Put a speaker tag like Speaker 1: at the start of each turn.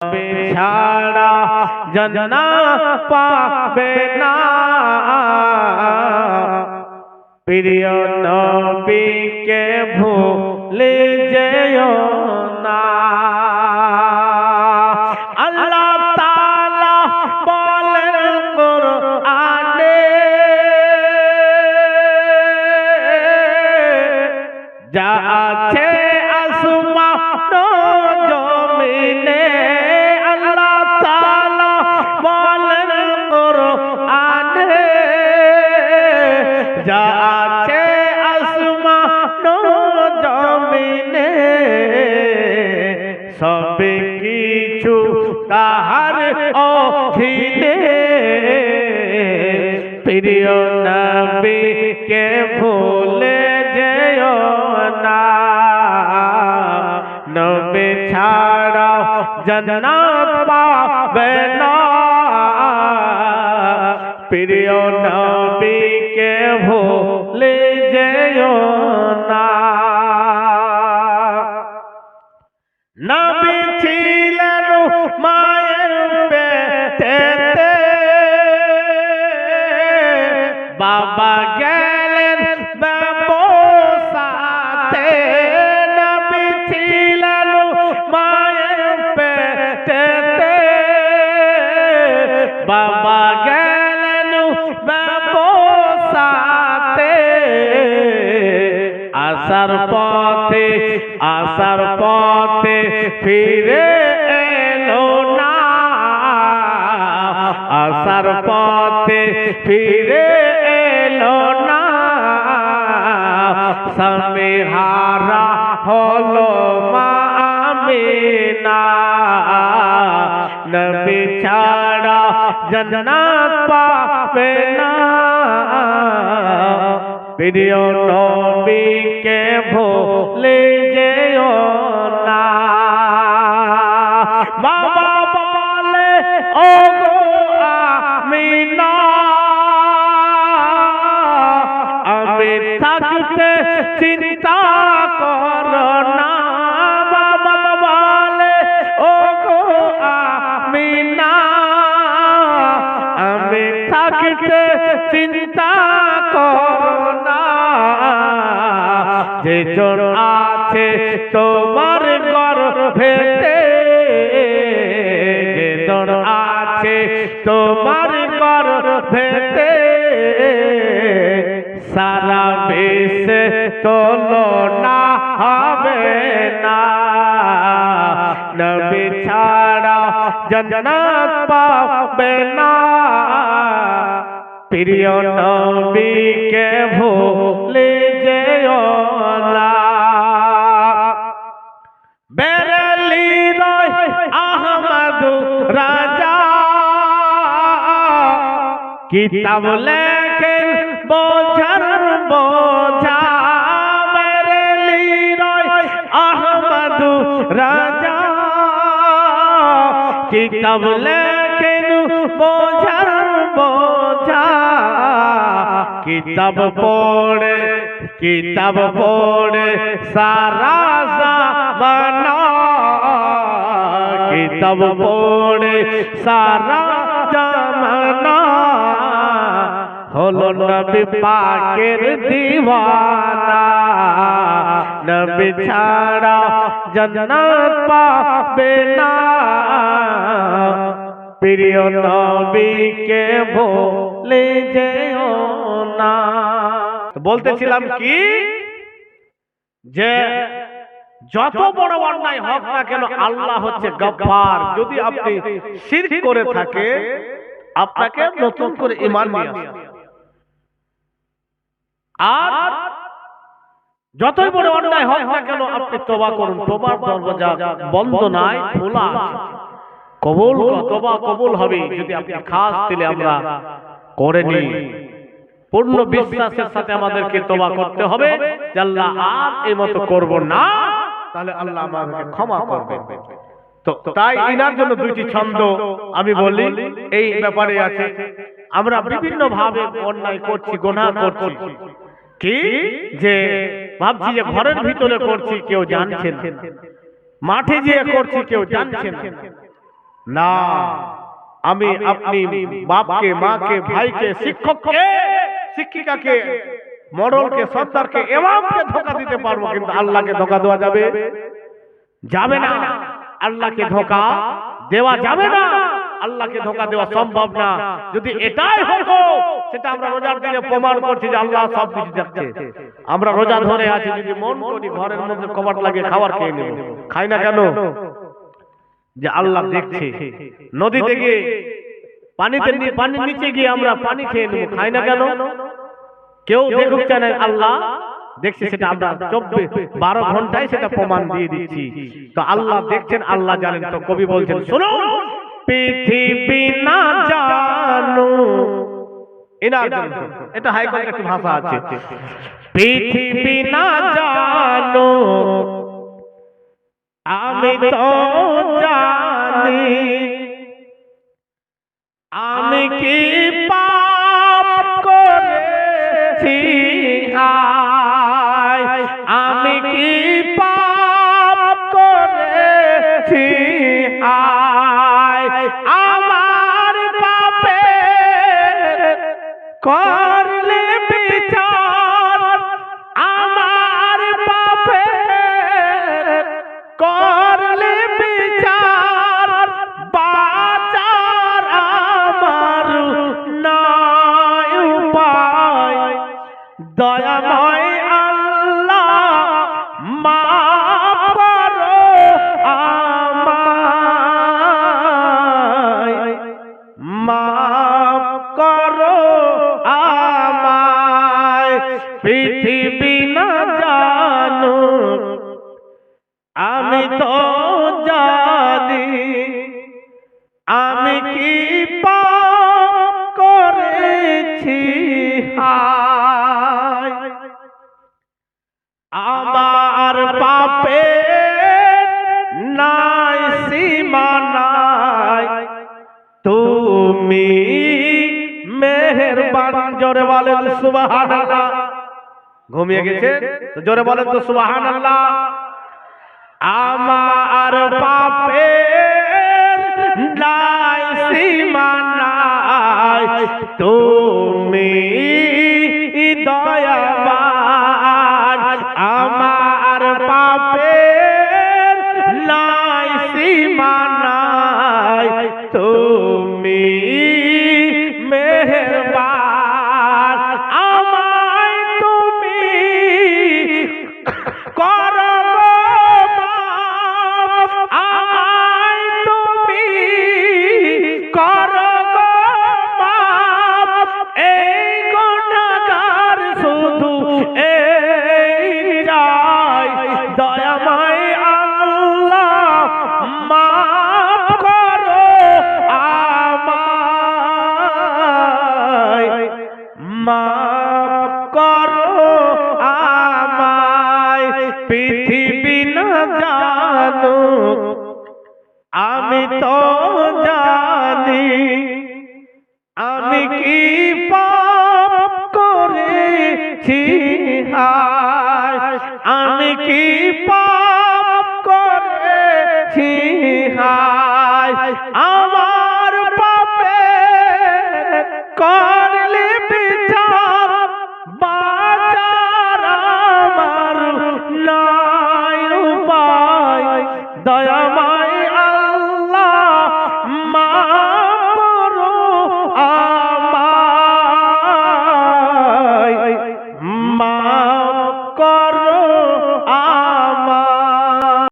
Speaker 1: ছাড়া জন্না পাবে না। প্রিয় নবীকে ভুলে যেও না। আল্লাহ তাআলা বলেন কোরআনে, যা আছে আসমান জমিনে অধীনে প্রিয় নবীকে ভুলে যেও না। নবী ছাড়া জন্নাত পাবে না। বাবা গেলেন ব্যবসাতে নবী ছিলেন মায়ের পেটেতে। বাবা গেলেন ব্যবসাতে। আসার পথে আসার পথে ফিরে আসার পথে ফিরে স্বামী হারা হলো মা আমিনা নবী ছাড়া জন্নাত পাবে না প্রিয় নবীকে ভোলে যেও চিন্তা করো না বাবা বলে ও চিন্তা করোনা যে জন আছে তোমার সারা বিশ্বে তুলনা হবে না। নবী ছাড়া জন্নাত পাবে না। প্রিয় নবীকে ভুলে যেও না। বেরলি রয় আহমদ রাজা। কিতাব লেখেন বোঝার রাজা কিতাব লেখেন বোঝার বোঝা কিতাব পড়ে কিতাব পড়ে সারা জামানা কিতাব পড়ে সারা জামানা হলো নবী পাকের দিওয়ানা। নবী ছাড়া জান্নাত পাবে না। প্রিয় নবীকে ভুলে যেও না। বলতেছিলাম কি? যে যত বড় অন্যায় হোক না কেন আল্লাহ হচ্ছে গফফার যদি আপনি শিরক করে থাকে আপনাকে নতুন করে ঈমান নিয়ে। আর যতই বড় অন্যায় হোক না কেন আপনি তোবা করুন। তোবার দরজা বন্ধ নাই খোলা। কবুল তবা কবুল হবে। যদি আপনি খাস দিলে আমরা করে নিই পূর্ণ বিশ্বাসের সাথে আমাদেরকে তোবা করতে হবে। আল্লাহ আর এই মতো করব না তাহলে আল্লাহ আমাদেরকে ক্ষমা করবে। তো তাই ইনার জন্য দুইটি ছন্দ আমি বলি এই ব্যাপারে আছে আমরা বিভিন্ন ভাবে অন্যায় করছি গোনা করছি। কি? যে ভাবছি যে ঘরের ভিতরে করছি, কেউ জানছেন মাঠে যেয়ে করছি, কেউ জানছেন না। আমি আপনি বাপকে, মাকে, ভাইকে, শিক্ষককে, শিক্ষিকাকে মডলকে সর্দারকে এমামকে ধোকা দিতে পারব কিন্তু আল্লাহকে ধোকা দেওয়া যাবে? যাবে না। আল্লাহকে ধোকা দেওয়া যাবে না। আল্লাহকে ধোকা দেওয়া সম্ভব না। যদি এটাই হতো সেটা আমরা রোজার দিনে প্রমাণ করছি যে আল্লাহ সব কিছু দেখছে। আমরা রোজা ধরে আছি যদি মন করি ঘরের মধ্যে কবাট লাগিয়ে খাবার খেয়ে নেব। খাই না কেন? যে আল্লাহ দেখছে। নদীতে গিয়ে পানিতে নি- পানির নিচে গিয়ে আমরা পানি খেয়ে নেব। খাই না কেন? কেউ দেখুক কেন আল্লাহ দেখছি সেটা আমরা চব্বিশ বারো ঘন্টায় সেটা প্রমাণ দিয়ে দিচ্ছি। তো আল্লাহ দেখছেন আল্লাহ জানেন তো কবি বলছেন শোনো পৃথিবী না জানো। এনার এটা হাইকোর্টের একটি ভাষা আছে। পৃথিবী না জানো। আমি তো জানি। আমি কি করলে বিচার আমার পাপে করলে বিচার বাচার আমার নয় উপায়। দয়াময় আমার পাপে নাই সীমা নাই। তুমি মেহেরবান, জোরে বলেন সুবহানাল্লাহ। ঘুমিয়ে গেছে? তো জোরে বলেন তো সুবহানাল্লাহ। আমার পাপে নাই সীমা নাই। তুমি তুমি করো আমায়, পৃথিবী না জানো আমি তো জানি, আমি কি পাপ করেছি আমি কি পাপ দয়া